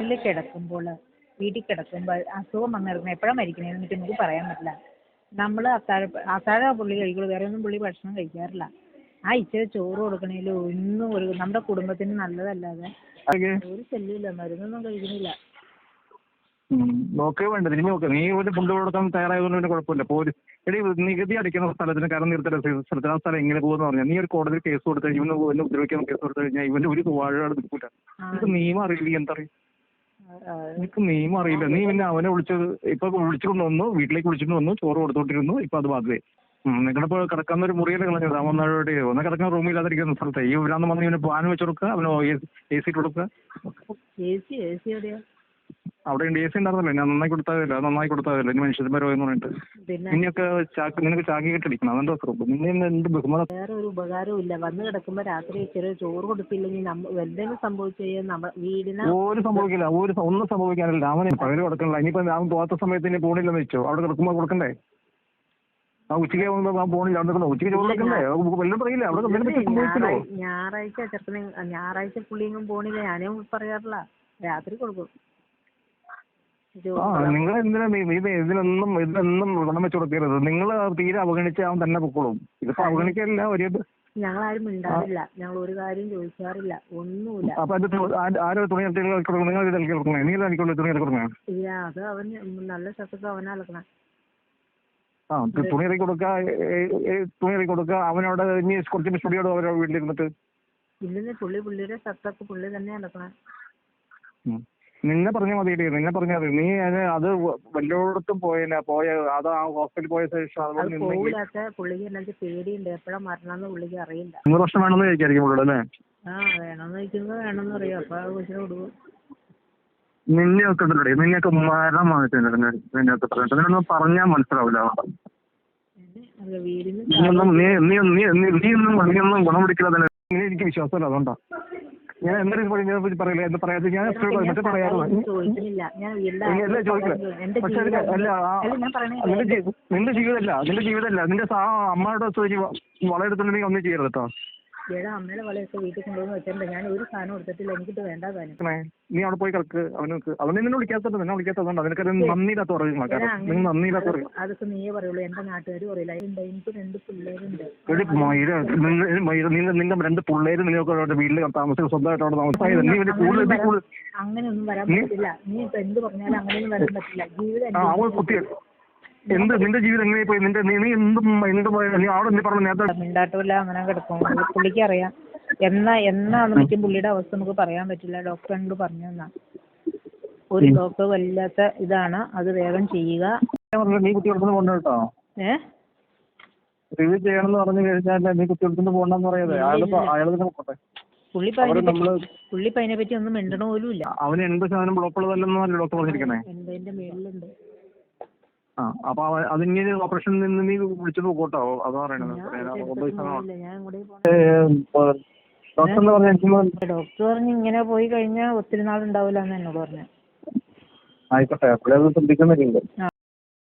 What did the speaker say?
വീട്ടിൽ കിടക്കുമ്പോൾ വീട്ടിൽ കിടക്കുമ്പോൾ അസുഖം വന്ന് കിടക്കുമ്പോൾ എപ്പോഴാണ് മരിക്കണേന്ന് എന്നിട്ട് നമുക്ക് പറയാൻ പറ്റില്ല. നമ്മൾ അത്താഴ അത്താഴ പുള്ളി കഴിക്കുള്ളൂ വേറെ ഒന്നും പുള്ളി ഭക്ഷണം കഴിക്കാറില്ല. ആ ഇച്ചിരി ചോറ് കൊടുക്കണേൽ ഒന്നും ഒരു നമ്മുടെ കുടുംബത്തിന് നല്ലതല്ലാതെ ഒരു ശല്യമില്ല മരുന്നൊന്നും കഴിക്കുന്നില്ല നോക്കേ വേണ്ട നോക്ക് നീ ഒരു ഫുഡ് കൊടുക്കാൻ തയ്യാറായതുകൊണ്ട് പിന്നെ കുഴപ്പമില്ല. പോലീസ് എടി നികുതി അടിക്കുന്ന സ്ഥലത്തിന് കാരണം നിർത്തല സ്ഥലത്തിന് ആ സ്ഥലം എങ്ങനെ പോകുമെന്ന് പറഞ്ഞാൽ നീ ഒരു കോടതി കേസ് കൊടുത്ത് ഇവന് ഇവനെ ഉപദ്രവിക്കാൻ കേസ് കൊടുത്തു കഴിഞ്ഞാൽ ഇവന്റെ ഒരു വാഴ നിൽക്കൂല. നിനക്ക് നിയമം അറിയില്ല എന്താ ആ, നിയമം അറിയില്ല. നീ പിന്നെ അവനെ വിളിച്ചത് ഇപ്പൊ വിളിച്ചുകൊണ്ട് വന്നു വീട്ടിലേക്ക് വിളിച്ചിട്ട് വന്നു ചോറ് കൊടുത്തോണ്ടിരുന്നു ഇപ്പൊ അത് ബാധ്യത നിങ്ങളിപ്പോ കിടക്കുന്ന ഒരു മുറിയിൽ കളഞ്ഞത് അവൻ ഒന്നാഴോടെ ഒന്ന് കിടക്കുന്ന റൂമില്ലാതിരിക്കുന്ന സ്ഥലത്ത്. ഈ ഇവരാന്ന് വന്ന് ഇവന് പാൻ വെച്ച് കൊടുക്കുക അവന് എ സി ഇട്ട് കൊടുക്കുക. അവിടെ ഉണ്ട് എസ് ഉണ്ടായിരുന്നല്ലോ. ഞാൻ നന്നായി കൊടുത്താവില്ല നന്നായി കൊടുത്താവില്ല ഇനി മനുഷ്യന്മാരോ എന്ന് പറഞ്ഞിട്ട്. പിന്നെ? നിന്നെയൊക്കെ ചാക്ക് നിനക്ക് ചാക്കി കെട്ടിരിക്കണം അതെന്താ അത്ര നിന്നെ എന്ത് ബഹുമാനം? വേറെ ഒരു ഉപകാരവും ഇല്ല വന്ന് കിടക്കുമ്പോൾ രാത്രി ചെറിയ ചോറ് കൊടുത്തില്ലെങ്കിൽ നമ്മ എന്തെങ്കിലും സംഭവിച്ചു കഴിഞ്ഞാൽ നമ്മ വീടിന് ഒരു സംഭവിക്കില്ല. ഒരു ഒന്നും സംഭവിക്കാനില്ല. അവന് പകൽ കൊടുക്കണില്ല. ഇനിയിപ്പോ അവൻ പോകാത്ത സമയത്ത് ഇനി പോണില്ലെന്ന് വെച്ചോ? അവിടെ കിടക്കുമ്പോൾ കൊടുക്കണ്ടേ? ആ ഉച്ചയ്ക്ക് അവൻ പോണില്ല. അവിടെ കിടന്നു? ഉച്ചയ്ക്ക് ചോറ് കൊടുക്കണ്ടേ? വല്ലതും പറയില്ല? അവിടെ ഞായറാഴ്ച ചെറുക്കനെ ഞായറാഴ്ച പുള്ളിയെങ്കിലും പോണില്ല. ഞാനും പറയാറില്ല. രാത്രി കൊടുക്കും. ആ നിങ്ങൾ എന്തിനാ ഇത് ഇതിനൊന്നും ഇതിനൊന്നും ഗുണം വെച്ച് കൊടുക്കരുത്. നിങ്ങൾ തീരെ അവഗണിച്ച് അവൻ തന്നെ പൊക്കോളും. ഇതിപ്പോ അവഗണിക്കല്ല ഒരു ഞങ്ങളാരും മിണ്ടാറില്ല. ഞങ്ങൾ ഒരു കാര്യം ചോദിക്കാറില്ല. ഒന്നുമില്ല. അപ്പൊ അത് ആരോ തുണി കൊടുക്കണം നിങ്ങൾ ഇത് ഇളക്കി കൊടുക്കണേ നീ തുണി കൊടുക്കണേ ഇല്ല അത് അവൻ നല്ല ശത്രുക്കൾ അവനെ അളക്കണം ആ തുണി ഇറക്കി ഏ- തുണി ഇറക്കി കൊടുക്കുക അവനവിടെ ഇനി കുറച്ച് സ്റ്റുഡിയോ അവരുടെ വീട്ടിലിരുന്നിട്ട് ഇല്ലെന്ന് പുള്ളി പുള്ളിയുടെ ശത്രുക്ക് പുള്ളി തന്നെ അളക്കണം ഉം. നിന്നെ പറഞ്ഞാൽ മതി നിന്നെ പറഞ്ഞാൽ മതി. നീ അത് അത് വല്ലോടത്തും പോയില്ല പോയ അത് ആ ഹോസ്പിറ്റലിൽ പോയ ശേഷം അത് അതുകൊണ്ട് നിന്നെങ്കിൽ പോകില്ലാത്ത പുള്ളിക്ക് എന്നു പേടിയുണ്ട്. എപ്പോഴാ മരണമെന്ന് പുള്ളിക്ക് അറിയില്ല. മൂന്ന് വർഷം വേണമെന്ന് ചോദിക്കായിരിക്കും ഇവിടെ അല്ലേ? ആ വേണമെന്ന് ചോദിക്കുന്നത് വേണമെന്ന് അപ്പൊ ആ കൊച്ചിനെ കൊടുക്കും. നിന്നെയൊക്കെ ഉണ്ടല്ലേ നിന്നെയൊക്കെ മരണം നിന്നെയൊക്കെ പറഞ്ഞിട്ട് നിന്നൊന്നും പറഞ്ഞാൽ മനസ്സിലാവില്ല വീടിന് നീ ഒന്നും നീ നീ നീ ഒന്നും നീ ഒന്നും ഗുണം പിടിക്കില്ല തന്നെ. എനിക്ക് വിശ്വാസമല്ല അതുകൊണ്ടാ. ഞാൻ എന്തൊരു പറയില്ല എന്ന് പറയാതെ ഞാൻ ഞാൻ മറ്റേ പറയാറുള്ള ഞാൻ അല്ല ചോദിക്കില്ല പക്ഷെ അല്ല ഞാൻ നിന്റെ ജീവിതമല്ല. നിന്റെ ജീവിതമല്ല. നിന്റെ അമ്മയുടെ വളരെടുത്തുണ്ടെങ്കിൽ ഒന്നും ചെയ്യരുത് കേട്ടോ ഏടാ അമ്മയുടെ വളയൊക്കെ വീട്ടിൽ കൊണ്ടുവന്ന് വെച്ചിട്ടുണ്ട് ഞാൻ ഒരു സാധനം എടുത്തിട്ടില്ല. എനിക്കിട്ട് വേണ്ട താനും. നീ അവിടെ പോയി കിടക്ക്. അവനക്ക് അവൻ നിന്നെ വിളിക്കാത്തത് നിന്നെ വിളിക്കാത്തതുകൊണ്ട് നിനക്കൊരു നന്ദിയില്ലാത്ത എടാ, നിങ്ങൾ നന്ദിയില്ലാത്ത അതൊക്കെ- നീയേ പറയുള്ളൂ. എന്റെ നാട്ടുകാർ പറയില്ല. ഉണ്ട് എനിക്ക് രണ്ട് പിള്ളേരുണ്ട്. നിന്റെ- രണ്ട് പിള്ളേര് അവിടെ വീട്ടിൽ താമസിക്കും സ്വന്തമായിട്ട് അവിടെ താമസിച്ചത് നീ വലിയ കൂടുതൽ അങ്ങനെ അങ്ങനെയൊന്നും വരാൻ പറ്റില്ല. നീ ഇപ്പൊ എന്ത് പറഞ്ഞാലും അങ്ങനെയൊന്നും വരാൻ പറ്റില്ല. ജീവിതം എന്ത് നിന്റെ ജീവിതം എങ്ങനെ പോയി? നിന്റെ നീ നീ എന്തും എന്തും നീ അവിടെ നീ പറഞ്ഞ നേരത്തെ മിണ്ടാട്ടില്ല അങ്ങനെ കിടക്കും പുള്ളിക്ക് അറിയാം. എന്നാ എന്നാന്ന് പറ്റും പുള്ളിയുടെ അവസ്ഥ നമുക്ക് പറയാൻ പറ്റില്ല. ഡോക്ടർ എന്നോട് പറഞ്ഞു തന്നാ ഒരു ഡോക്ടർ വല്ലാത്ത ഇതാണ്. അത് വേഗം ചെയ്യുക. നീ കുട്ടികൾക്ക് പോകണ്ട കേട്ടോ. ഏ? റിവ്യൂ ചെയ്യണമെന്ന് പറഞ്ഞു കഴിഞ്ഞാൽ നീ കുട്ടികൾക്ക് പോകണ്ടെന്ന് പറയാതെ അയാൾ അയാൾ തന്നെ പോട്ടെ. പുള്ളി അതിനെ പറ്റി ഒന്നും മിണ്ടണ പോലും ഇല്ല അവന് എൺപത് ശതമാനം ബ്ലോക്കുള്ളതല്ലെന്നല്ല ഡോക്ടർ പറഞ്ഞിരിക്കണേ എൺപതിന്റെ മേളിലുണ്ട് ആ അപ്പൊ അതിങ്ങനെ അതിനി ഓപ്പറേഷനിൽ നിന്ന് നീ വിളിച്ചു പോകട്ടോ അതാ പറയണത്. ഡോക്ടർ പറഞ്ഞു? ഇങ്ങനെ പോയി കഴിഞ്ഞാൽ ഒത്തിരി നാളുണ്ടാവില്ല എന്ന് എന്നോട് പറഞ്ഞു. ആയിക്കോട്ടെ അപ്പോഴേ ശ്രദ്ധിക്കുന്നില്ല ആ.